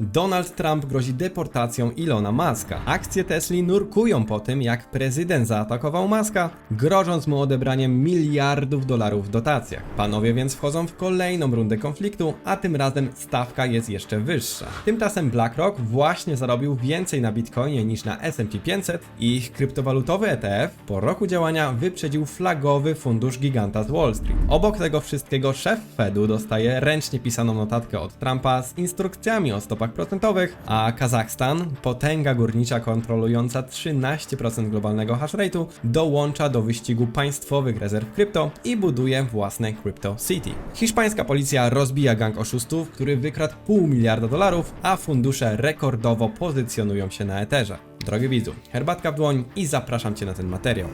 Donald Trump grozi deportacją Ilona Muska. Akcje Tesli nurkują po tym, jak prezydent zaatakował Muska, grożąc mu odebraniem miliardów dolarów w dotacjach. Panowie więc wchodzą w kolejną rundę konfliktu, a tym razem stawka jest jeszcze wyższa. Tymczasem BlackRock właśnie zarobił więcej na Bitcoinie niż na S&P 500 i ich kryptowalutowy ETF po roku działania wyprzedził flagowy fundusz giganta z Wall Street. Obok tego wszystkiego szef Fedu dostaje ręcznie pisaną notatkę od Trumpa z instrukcjami o stopach procentowych, a Kazachstan, potęga górnicza kontrolująca 13% globalnego hash rate'u, dołącza do wyścigu państwowych rezerw krypto i buduje własne Crypto City. Hiszpańska policja rozbija gang oszustów, który wykradł pół miliarda dolarów, a fundusze rekordowo pozycjonują się na Etherze. Drogi widzu, herbatka w dłoń i zapraszam Cię na ten materiał.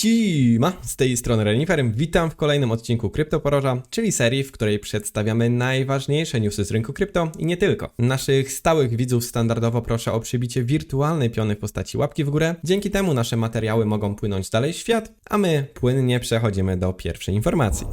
Sima, z tej strony Renifer. Witam w kolejnym odcinku Kryptoporoża, czyli serii, w której przedstawiamy najważniejsze newsy z rynku krypto i nie tylko. Naszych stałych widzów standardowo proszę o przybicie wirtualnej piony w postaci łapki w górę. Dzięki temu nasze materiały mogą płynąć dalej w świat, a my płynnie przechodzimy do pierwszej informacji.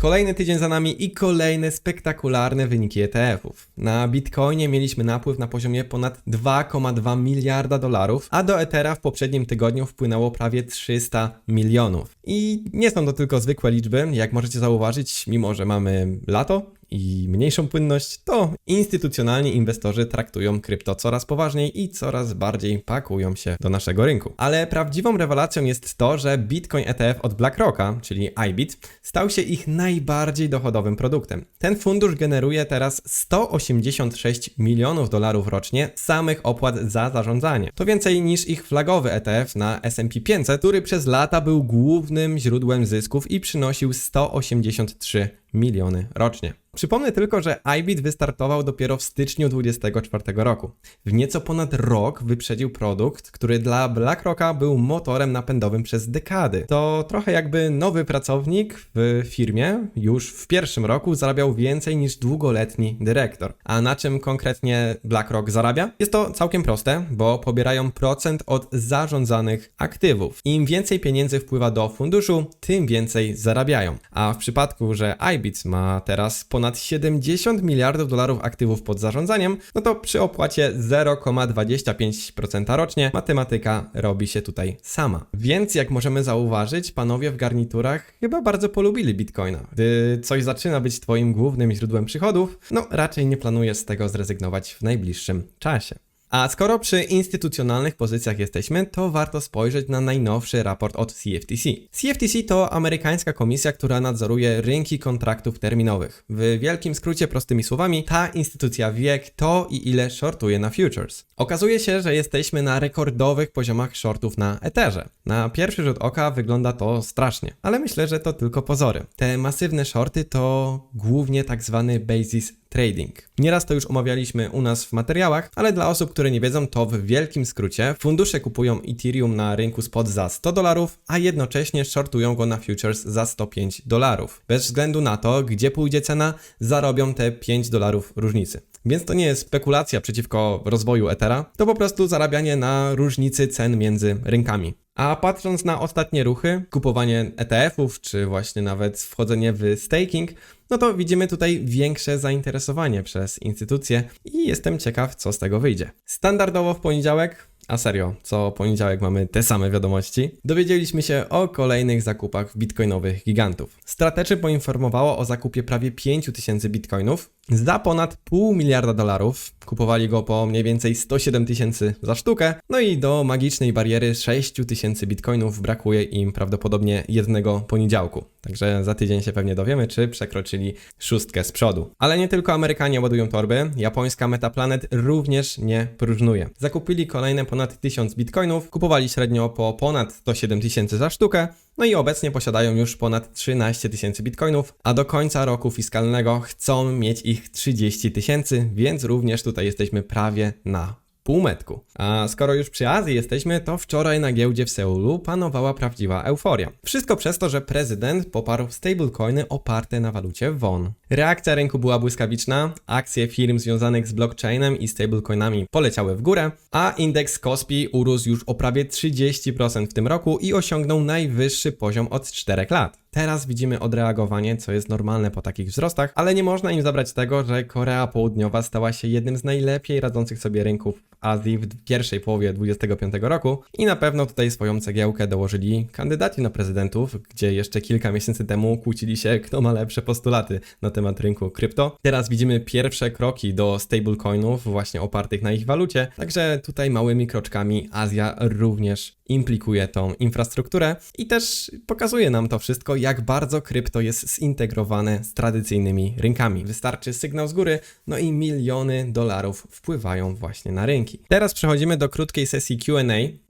Kolejny tydzień za nami i kolejne spektakularne wyniki ETF-ów. Na Bitcoinie mieliśmy napływ na poziomie ponad 2,2 miliarda dolarów, a do Ethera w poprzednim tygodniu wpłynęło prawie 300 milionów. I nie są to tylko zwykłe liczby, jak możecie zauważyć, mimo że mamy lato, i mniejszą płynność, to instytucjonalni inwestorzy traktują krypto coraz poważniej i coraz bardziej pakują się do naszego rynku. Ale prawdziwą rewelacją jest to, że Bitcoin ETF od BlackRocka, czyli IBIT, stał się ich najbardziej dochodowym produktem. Ten fundusz generuje teraz 186 milionów dolarów rocznie samych opłat za zarządzanie. To więcej niż ich flagowy ETF na S&P 500, który przez lata był głównym źródłem zysków i przynosił 183 miliony rocznie. Przypomnę tylko, że iBit wystartował dopiero w styczniu 2024 roku. W nieco ponad rok wyprzedził produkt, który dla BlackRocka był motorem napędowym przez dekady. To trochę jakby nowy pracownik w firmie już w pierwszym roku zarabiał więcej niż długoletni dyrektor. A na czym konkretnie BlackRock zarabia? Jest to całkiem proste, bo pobierają procent od zarządzanych aktywów. Im więcej pieniędzy wpływa do funduszu, tym więcej zarabiają. A w przypadku, że ma teraz ponad 70 miliardów dolarów aktywów pod zarządzaniem, no to przy opłacie 0,25% rocznie matematyka robi się tutaj sama. Więc jak możemy zauważyć, panowie w garniturach chyba bardzo polubili Bitcoina. Gdy coś zaczyna być twoim głównym źródłem przychodów, no raczej nie planujesz z tego zrezygnować w najbliższym czasie. A skoro przy instytucjonalnych pozycjach jesteśmy, to warto spojrzeć na najnowszy raport od CFTC. CFTC to amerykańska komisja, która nadzoruje rynki kontraktów terminowych. W wielkim skrócie, prostymi słowami, ta instytucja wie, kto i ile shortuje na futures. Okazuje się, że jesteśmy na rekordowych poziomach shortów na Etherze. Na pierwszy rzut oka wygląda to strasznie, ale myślę, że to tylko pozory. Te masywne shorty to głównie tak zwany basis trading. Nieraz to już omawialiśmy u nas w materiałach, ale dla osób, które nie wiedzą, to w wielkim skrócie fundusze kupują Ethereum na rynku spot za 100 dolarów, a jednocześnie shortują go na futures za 105 dolarów. Bez względu na to, gdzie pójdzie cena, zarobią te 5 dolarów różnicy. Więc to nie jest spekulacja przeciwko rozwoju Ethera, to po prostu zarabianie na różnicy cen między rynkami. A patrząc na ostatnie ruchy, kupowanie ETF-ów, czy właśnie nawet wchodzenie w staking, no to widzimy tutaj większe zainteresowanie przez instytucje i jestem ciekaw, co z tego wyjdzie. Standardowo w poniedziałek a serio, co poniedziałek mamy te same wiadomości. Dowiedzieliśmy się o kolejnych zakupach bitcoinowych gigantów. Strategy poinformowało o zakupie prawie 5000 bitcoinów za ponad pół miliarda dolarów. Kupowali go po mniej więcej 107 tysięcy za sztukę. No i do magicznej bariery 6 tysięcy bitcoinów brakuje im prawdopodobnie jednego poniedziałku. Także za tydzień się pewnie dowiemy, czy przekroczyli szóstkę z przodu. Ale nie tylko Amerykanie ładują torby, japońska Metaplanet również nie próżnuje. Zakupili kolejne ponad 1000 bitcoinów, kupowali średnio po ponad 107 tysięcy za sztukę, no i obecnie posiadają już ponad 13 tysięcy bitcoinów, a do końca roku fiskalnego chcą mieć ich 30 tysięcy, więc również tutaj jesteśmy prawie na półmetku. A skoro już przy Azji jesteśmy, to wczoraj na giełdzie w Seulu panowała prawdziwa euforia. Wszystko przez to, że prezydent poparł stablecoiny oparte na walucie won. Reakcja rynku była błyskawiczna, akcje firm związanych z blockchainem i stablecoinami poleciały w górę, a indeks Kospi urósł już o prawie 30% w tym roku i osiągnął najwyższy poziom od 4 lat. Teraz widzimy odreagowanie, co jest normalne po takich wzrostach, ale nie można im zabrać tego, że Korea Południowa stała się jednym z najlepiej radzących sobie rynków w Azji w pierwszej połowie 2025 roku i na pewno tutaj swoją cegiełkę dołożyli kandydaci na prezydentów, gdzie jeszcze kilka miesięcy temu kłócili się, kto ma lepsze postulaty na temat rynku krypto. Teraz widzimy pierwsze kroki do stablecoinów właśnie opartych na ich walucie, także tutaj małymi kroczkami Azja również implikuje tą infrastrukturę i też pokazuje nam to wszystko, jak bardzo krypto jest zintegrowane z tradycyjnymi rynkami. Wystarczy sygnał z góry, no i miliony dolarów wpływają właśnie na rynki. Teraz przechodzimy do krótkiej sesji QA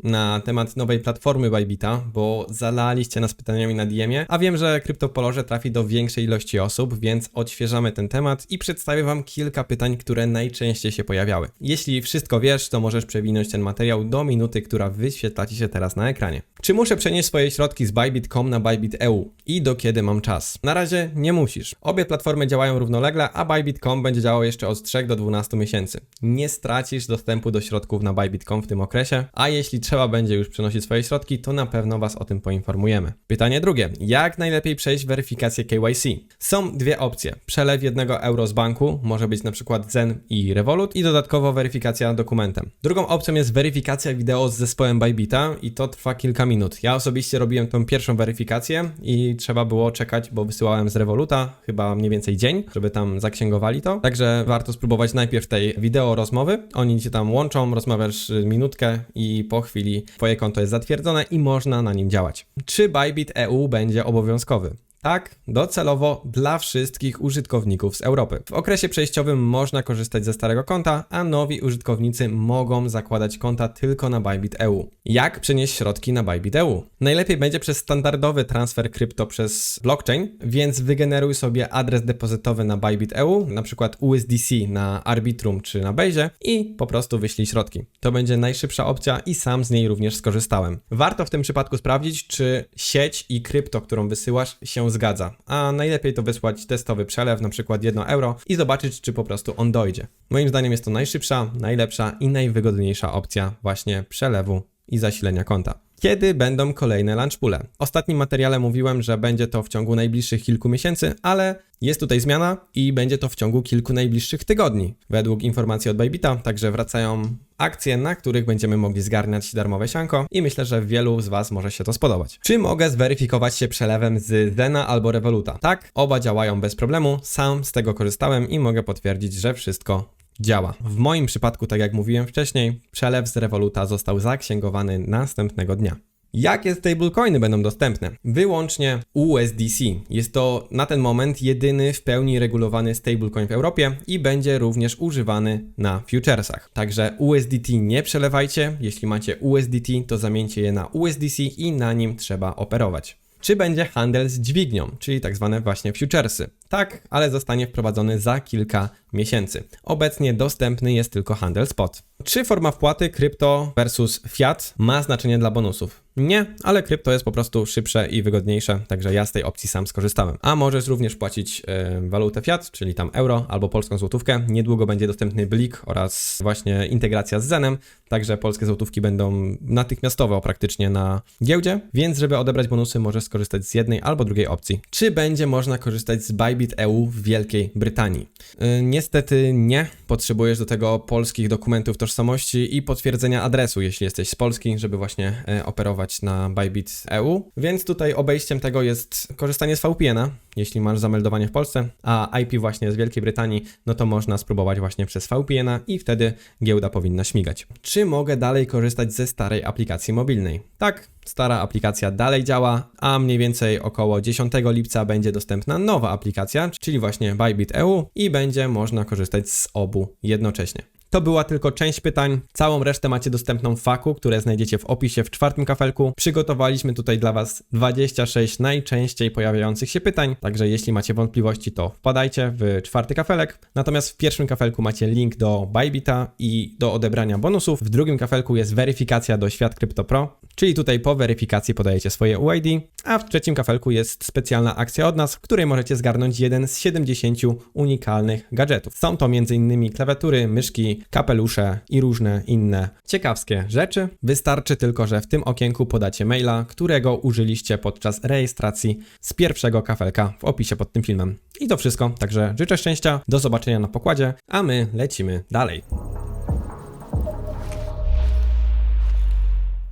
na temat nowej platformy Bybita, bo zalaliście nas pytaniami na DM-ie, a wiem, że kryptopolorze trafi do większej ilości osób, więc odświeżamy ten temat i przedstawię Wam kilka pytań, które najczęściej się pojawiały. Jeśli wszystko wiesz, to możesz przewinąć ten materiał do minuty, która wyświetla Ci się teraz na ekranie. Czy muszę przenieść swoje środki z Bybit.com na Bybit EU i do kiedy mam czas? Na razie nie musisz. Obie platformy działają równolegle, a Bybit.com będzie działał jeszcze od 3 do 12 miesięcy. Nie stracisz dostępu do środków na Bybit.com w tym okresie, a jeśli trzeba będzie już przenosić swoje środki, to na pewno Was o tym poinformujemy. Pytanie drugie. Jak najlepiej przejść weryfikację KYC? Są dwie opcje. Przelew jednego euro z banku, może być na przykład Zen i Revolut i dodatkowo weryfikacja dokumentem. Drugą opcją jest weryfikacja wideo z zespołem Bybita i to trwa kilka minut. Ja osobiście robiłem tą pierwszą weryfikację i trzeba było czekać, bo wysyłałem z Revoluta chyba mniej więcej dzień, żeby tam zaksięgowali to. Także warto spróbować najpierw tej wideo rozmowy. Oni cię tam łączą, rozmawiasz y, minutkę i po chwili twoje konto jest zatwierdzone i można na nim działać. Czy Bybit EU będzie obowiązkowy? Tak, docelowo dla wszystkich użytkowników z Europy. W okresie przejściowym można korzystać ze starego konta, a nowi użytkownicy mogą zakładać konta tylko na Bybit EU. Jak przenieść środki na Bybit EU? Najlepiej będzie przez standardowy transfer krypto przez blockchain, więc wygeneruj sobie adres depozytowy na Bybit EU, na przykład USDC na Arbitrum czy na Base i po prostu wyślij środki. To będzie najszybsza opcja i sam z niej również skorzystałem. Warto w tym przypadku sprawdzić, czy sieć i krypto, którą wysyłasz się zgadza, a najlepiej to wysłać testowy przelew, na przykład 1 euro i zobaczyć, czy po prostu on dojdzie. Moim zdaniem jest to najszybsza, najlepsza i najwygodniejsza opcja właśnie przelewu i zasilenia konta. Kiedy będą kolejne launchpoole? W ostatnim materiale mówiłem, że będzie to w ciągu najbliższych kilku miesięcy, ale jest tutaj zmiana i będzie to w ciągu kilku najbliższych tygodni. Według informacji od Bybita, także wracają akcje, na których będziemy mogli zgarniać darmowe sianko i myślę, że wielu z Was może się to spodobać. Czy mogę zweryfikować się przelewem z Zena albo Revoluta? Tak, oba działają bez problemu, sam z tego korzystałem i mogę potwierdzić, że wszystko działa. W moim przypadku, tak jak mówiłem wcześniej, przelew z Revoluta został zaksięgowany następnego dnia. Jakie stablecoiny będą dostępne? Wyłącznie USDC. Jest to na ten moment jedyny w pełni regulowany stablecoin w Europie i będzie również używany na futuresach. Także USDT nie przelewajcie. Jeśli macie USDT, to zamieńcie je na USDC i na nim trzeba operować. Czy będzie handel z dźwignią, czyli tak zwane właśnie futuresy? Tak, ale zostanie wprowadzony za kilka miesięcy. Obecnie dostępny jest tylko handel spot. Czy forma wpłaty krypto versus fiat ma znaczenie dla bonusów? Nie, ale krypto jest po prostu szybsze i wygodniejsze, także ja z tej opcji sam skorzystałem. A możesz również płacić yy, walutę fiat, czyli tam euro albo polską złotówkę. Niedługo będzie dostępny Blik oraz właśnie integracja z Zenem, także polskie złotówki będą natychmiastowo praktycznie na giełdzie, więc żeby odebrać bonusy możesz skorzystać z jednej albo drugiej opcji. Czy będzie można korzystać z Bybit EU w Wielkiej Brytanii? Yy, niestety nie. Potrzebujesz do tego polskich dokumentów tożsamości i potwierdzenia adresu, jeśli jesteś z Polski, żeby właśnie yy, operować na Bybit EU. Więc tutaj obejściem tego jest korzystanie z VPN-a, jeśli masz zameldowanie w Polsce, a IP właśnie z Wielkiej Brytanii, no to można spróbować właśnie przez VPN-a i wtedy giełda powinna śmigać. Czy mogę dalej korzystać ze starej aplikacji mobilnej? Tak, stara aplikacja dalej działa, a mniej więcej około 10 lipca będzie dostępna nowa aplikacja, czyli właśnie Bybit EU i będzie można korzystać z obu jednocześnie. To była tylko część pytań. Całą resztę macie dostępną w faku, które znajdziecie w opisie w czwartym kafelku. Przygotowaliśmy tutaj dla Was 26 najczęściej pojawiających się pytań, także jeśli macie wątpliwości, to wpadajcie w czwarty kafelek. Natomiast w pierwszym kafelku macie link do Bybita i do odebrania bonusów. W drugim kafelku jest weryfikacja do Świat Krypto Pro, czyli tutaj po weryfikacji podajecie swoje UID, a w trzecim kafelku jest specjalna akcja od nas, w której możecie zgarnąć jeden z 70 unikalnych gadżetów. Są to m.in. klawiatury, myszki, kapelusze i różne inne ciekawskie rzeczy. Wystarczy tylko, że w tym okienku podacie maila, którego użyliście podczas rejestracji z pierwszego kafelka w opisie pod tym filmem. I to wszystko, także życzę szczęścia, do zobaczenia na pokładzie, a my lecimy dalej.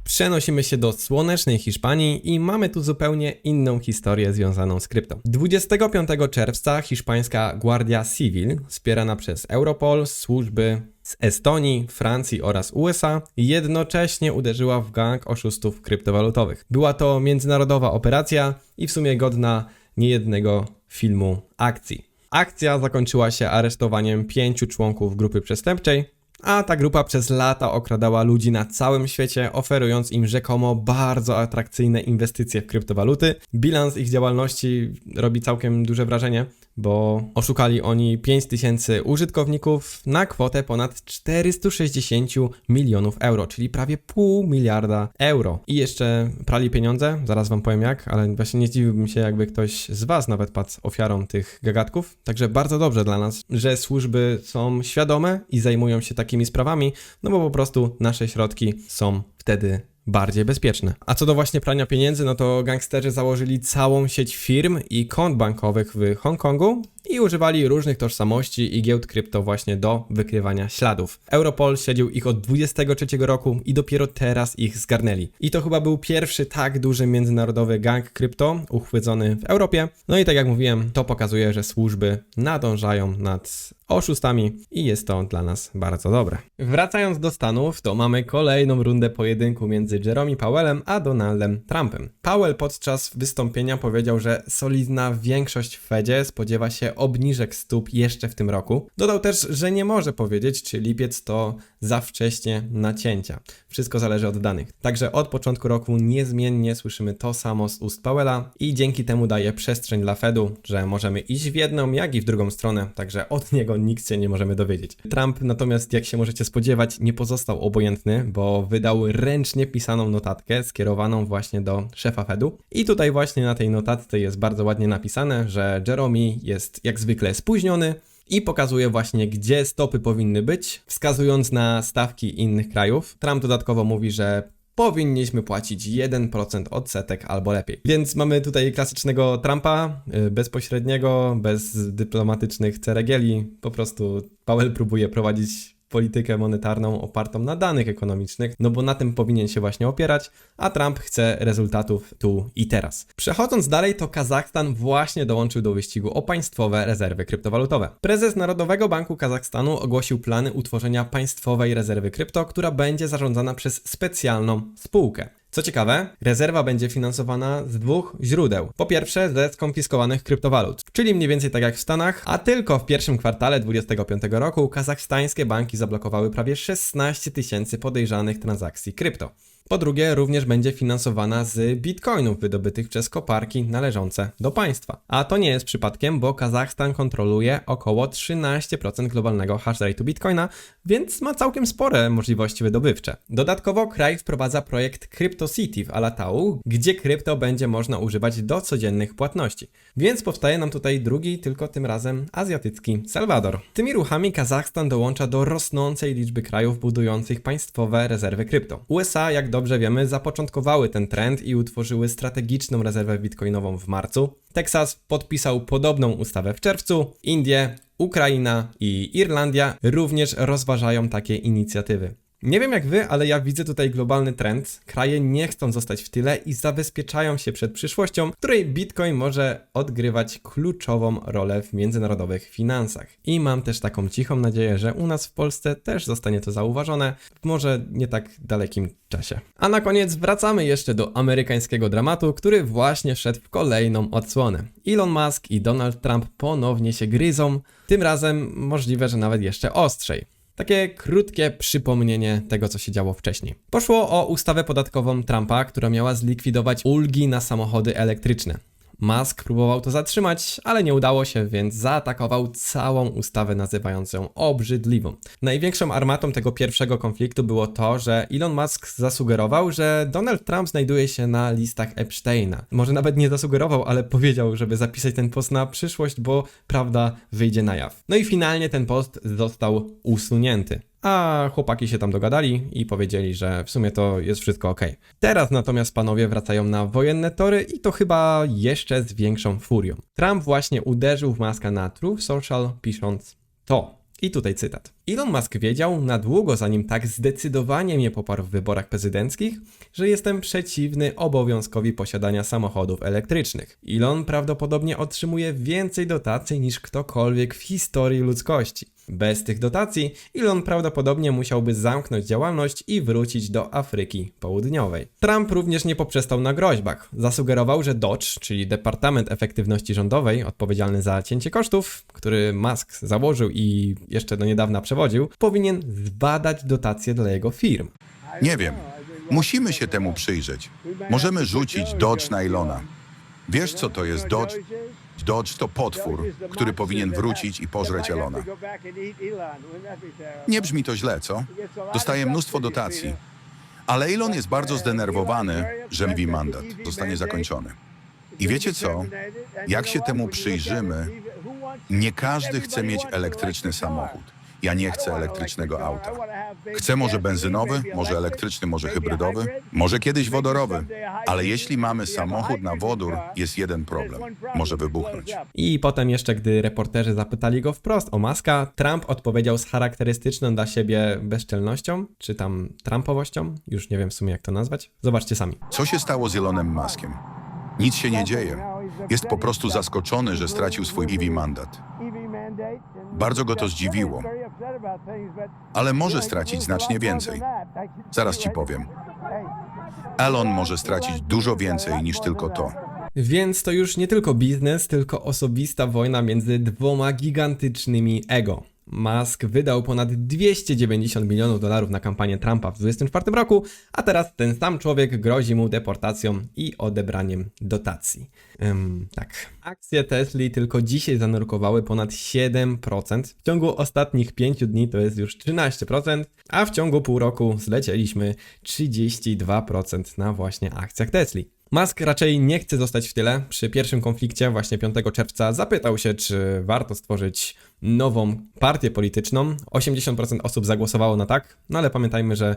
Przenosimy się do słonecznej Hiszpanii i mamy tu zupełnie inną historię związaną z krypto. 25 czerwca hiszpańska Guardia Civil, wspierana przez Europol, służby z Estonii, Francji oraz USA, jednocześnie uderzyła w gang oszustów kryptowalutowych. Była to międzynarodowa operacja i w sumie godna niejednego filmu akcji. Akcja zakończyła się aresztowaniem pięciu członków grupy przestępczej, a ta grupa przez lata okradała ludzi na całym świecie, oferując im rzekomo bardzo atrakcyjne inwestycje w kryptowaluty. Bilans ich działalności robi całkiem duże wrażenie, bo oszukali oni 5000 użytkowników na kwotę ponad 460 milionów euro, czyli prawie pół miliarda euro. I jeszcze prali pieniądze, zaraz wam powiem jak, ale właśnie nie zdziwiłbym się, jakby ktoś z was nawet padł ofiarą tych gagatków. Także bardzo dobrze dla nas, że służby są świadome i zajmują się takimi sprawami, no bo po prostu nasze środki są wtedy bardziej bezpieczne. A co do właśnie prania pieniędzy, no to gangsterzy założyli całą sieć firm i kont bankowych w Hongkongu i używali różnych tożsamości i giełd krypto właśnie do wykrywania śladów. Europol siedział ich od 23 roku i dopiero teraz ich zgarnęli. I to chyba był pierwszy tak duży międzynarodowy gang krypto uchwycony w Europie. No i tak jak mówiłem, to pokazuje, że służby nadążają nad oszustami i jest to dla nas bardzo dobre. Wracając do Stanów, to mamy kolejną rundę pojedynku między Jerome Powellem a Donaldem Trumpem. Powell podczas wystąpienia powiedział, że solidna większość w Fedzie spodziewa się obniżek stóp jeszcze w tym roku. Dodał też, że nie może powiedzieć, czy lipiec to za wcześnie nacięcia. Wszystko zależy od danych. Także od początku roku niezmiennie słyszymy to samo z ust Powella i dzięki temu daje przestrzeń dla Fedu, że możemy iść w jedną, jak i w drugą stronę, także od niego nikt się nie możemy dowiedzieć. Trump natomiast, jak się możecie spodziewać, nie pozostał obojętny, bo wydał ręcznie pisaną notatkę skierowaną właśnie do szefa Fedu. I tutaj właśnie na tej notatce jest bardzo ładnie napisane, że Jerome jest jak zwykle spóźniony, i pokazuje właśnie, gdzie stopy powinny być, wskazując na stawki innych krajów. Trump dodatkowo mówi, że powinniśmy płacić 1% odsetek albo lepiej. Więc mamy tutaj klasycznego Trumpa, y, bezpośredniego, bez dyplomatycznych ceregieli. Po prostu Powell próbuje prowadzić politykę monetarną opartą na danych ekonomicznych, no bo na tym powinien się właśnie opierać, a Trump chce rezultatów tu i teraz. Przechodząc dalej, to Kazachstan właśnie dołączył do wyścigu o państwowe rezerwy kryptowalutowe. Prezes Narodowego Banku Kazachstanu ogłosił plany utworzenia państwowej rezerwy krypto, która będzie zarządzana przez specjalną spółkę. Co ciekawe, rezerwa będzie finansowana z dwóch źródeł. Po pierwsze, ze skonfiskowanych kryptowalut, czyli mniej więcej tak jak w Stanach, a tylko w pierwszym kwartale 2025 roku kazachstańskie banki zablokowały prawie 16 tysięcy podejrzanych transakcji krypto. Po drugie, również będzie finansowana z bitcoinów wydobytych przez koparki należące do państwa. A to nie jest przypadkiem, bo Kazachstan kontroluje około 13% globalnego hash rate'u bitcoina, więc ma całkiem spore możliwości wydobywcze. Dodatkowo kraj wprowadza projekt CryptoCity w Alatau, gdzie krypto będzie można używać do codziennych płatności. Więc powstaje nam tutaj drugi, tylko tym razem azjatycki Salwador. Tymi ruchami Kazachstan dołącza do rosnącej liczby krajów budujących państwowe rezerwy krypto. USA, jak dobrze wiemy, zapoczątkowały ten trend i utworzyły strategiczną rezerwę bitcoinową w marcu. Teksas podpisał podobną ustawę w czerwcu, Indie, Ukraina i Irlandia również rozważają takie inicjatywy. Nie wiem jak wy, ale ja widzę tutaj globalny trend. Kraje nie chcą zostać w tyle i zabezpieczają się przed przyszłością, w której Bitcoin może odgrywać kluczową rolę w międzynarodowych finansach. I mam też taką cichą nadzieję, że u nas w Polsce też zostanie to zauważone, w może nie tak dalekim czasie. A na koniec wracamy jeszcze do amerykańskiego dramatu, który właśnie wszedł w kolejną odsłonę. Elon Musk i Donald Trump ponownie się gryzą, tym razem możliwe, że nawet jeszcze ostrzej. Takie krótkie przypomnienie tego, co się działo wcześniej. Poszło o ustawę podatkową Trumpa, która miała zlikwidować ulgi na samochody elektryczne. Musk próbował to zatrzymać, ale nie udało się, więc zaatakował całą ustawę, nazywając ją obrzydliwą. Największą armatą tego pierwszego konfliktu było to, że Elon Musk zasugerował, że Donald Trump znajduje się na listach Epsteina. Może nawet nie zasugerował, ale powiedział, żeby zapisać ten post na przyszłość, bo prawda wyjdzie na jaw. No i finalnie ten post został usunięty. A chłopaki się tam dogadali i powiedzieli, że w sumie to jest wszystko ok. Teraz natomiast panowie wracają na wojenne tory i to chyba jeszcze z większą furią. Trump właśnie uderzył w Maska na Truth Social pisząc to. I tutaj cytat. Elon Musk wiedział na długo, zanim tak zdecydowanie mnie poparł w wyborach prezydenckich, że jestem przeciwny obowiązkowi posiadania samochodów elektrycznych. Elon prawdopodobnie otrzymuje więcej dotacji niż ktokolwiek w historii ludzkości. Bez tych dotacji Elon prawdopodobnie musiałby zamknąć działalność i wrócić do Afryki Południowej. Trump również nie poprzestał na groźbach. Zasugerował, że Dodge, czyli Departament Efektywności Rządowej, odpowiedzialny za cięcie kosztów, który Musk założył i jeszcze do niedawna przewodził, powinien zbadać dotacje dla jego firm. Nie wiem. Musimy się temu przyjrzeć. Możemy rzucić Dodge na Ilona. Wiesz, co to jest Dodge? Dodge to potwór, który powinien wrócić i pożreć Elona. Nie brzmi to źle, co? Dostaje mnóstwo dotacji. Ale Elon jest bardzo zdenerwowany, że mówi mandat zostanie zakończony. I wiecie co? Jak się temu przyjrzymy, nie każdy chce mieć elektryczny samochód. Ja nie chcę elektrycznego auta. Chcę może benzynowy, może elektryczny, może hybrydowy, może kiedyś wodorowy. Ale jeśli mamy samochód na wodór, jest jeden problem. Może wybuchnąć. I potem jeszcze, gdy reporterzy zapytali go wprost o Maska, Trump odpowiedział z charakterystyczną dla siebie bezczelnością, czy tam Trumpowością, już nie wiem w sumie jak to nazwać. Zobaczcie sami. Co się stało z Elonem Muskiem? Nic się nie dzieje. Jest po prostu zaskoczony, że stracił swój EV mandat. Bardzo go to zdziwiło. Ale może stracić znacznie więcej. Zaraz ci powiem. Elon może stracić dużo więcej niż tylko to. Więc to już nie tylko biznes, tylko osobista wojna między dwoma gigantycznymi ego. Musk wydał ponad 290 milionów dolarów na kampanię Trumpa w 2024 roku, a teraz ten sam człowiek grozi mu deportacją i odebraniem dotacji. Ym, tak. Akcje Tesli tylko dzisiaj zanurkowały ponad 7%. W ciągu ostatnich 5 dni to jest już 13%, a w ciągu pół roku zlecieliśmy 32% na właśnie akcjach Tesli. Musk raczej nie chce zostać w tyle. Przy pierwszym konflikcie, właśnie 5 czerwca, zapytał się, czy warto stworzyć nową partię polityczną. 80% osób zagłosowało na tak, no ale pamiętajmy, że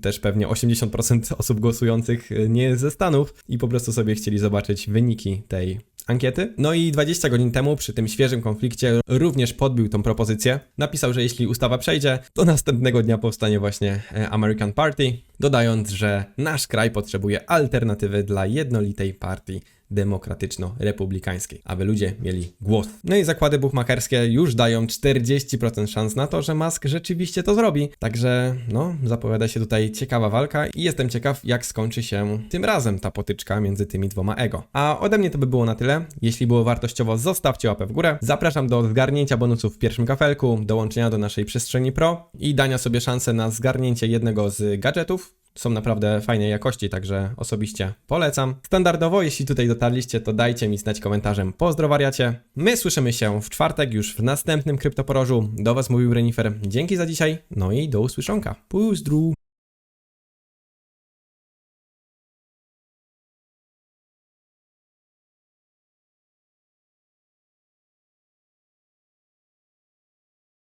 też pewnie 80% osób głosujących nie jest ze Stanów i po prostu sobie chcieli zobaczyć wyniki tej ankiety. No i 20 godzin temu, przy tym świeżym konflikcie, również podbił tą propozycję. Napisał, że jeśli ustawa przejdzie, to następnego dnia powstanie właśnie e, American Party, dodając, że nasz kraj potrzebuje alternatywy dla jednolitej partii demokratyczno-republikańskiej, aby ludzie mieli głos. No i zakłady buchmacherskie już dają 40% szans na to, że Musk rzeczywiście to zrobi. Także no, zapowiada się tutaj ciekawa walka i jestem ciekaw, jak skończy się tym razem ta potyczka między tymi dwoma ego. A ode mnie to by było na tyle. Jeśli było wartościowo, zostawcie łapę w górę. Zapraszam do zgarnięcia bonusów w pierwszym kafelku, dołączenia do naszej przestrzeni Pro i dania sobie szansę na zgarnięcie jednego z gadżetów, są naprawdę fajnej jakości, także osobiście polecam. Standardowo, jeśli tutaj dotarliście, to dajcie mi znać komentarzem pozdrowariacie. My słyszymy się w czwartek już w następnym kryptoporożu. Do Was mówił Renifer. Dzięki za dzisiaj, no i do usłyszonka. Pozdru!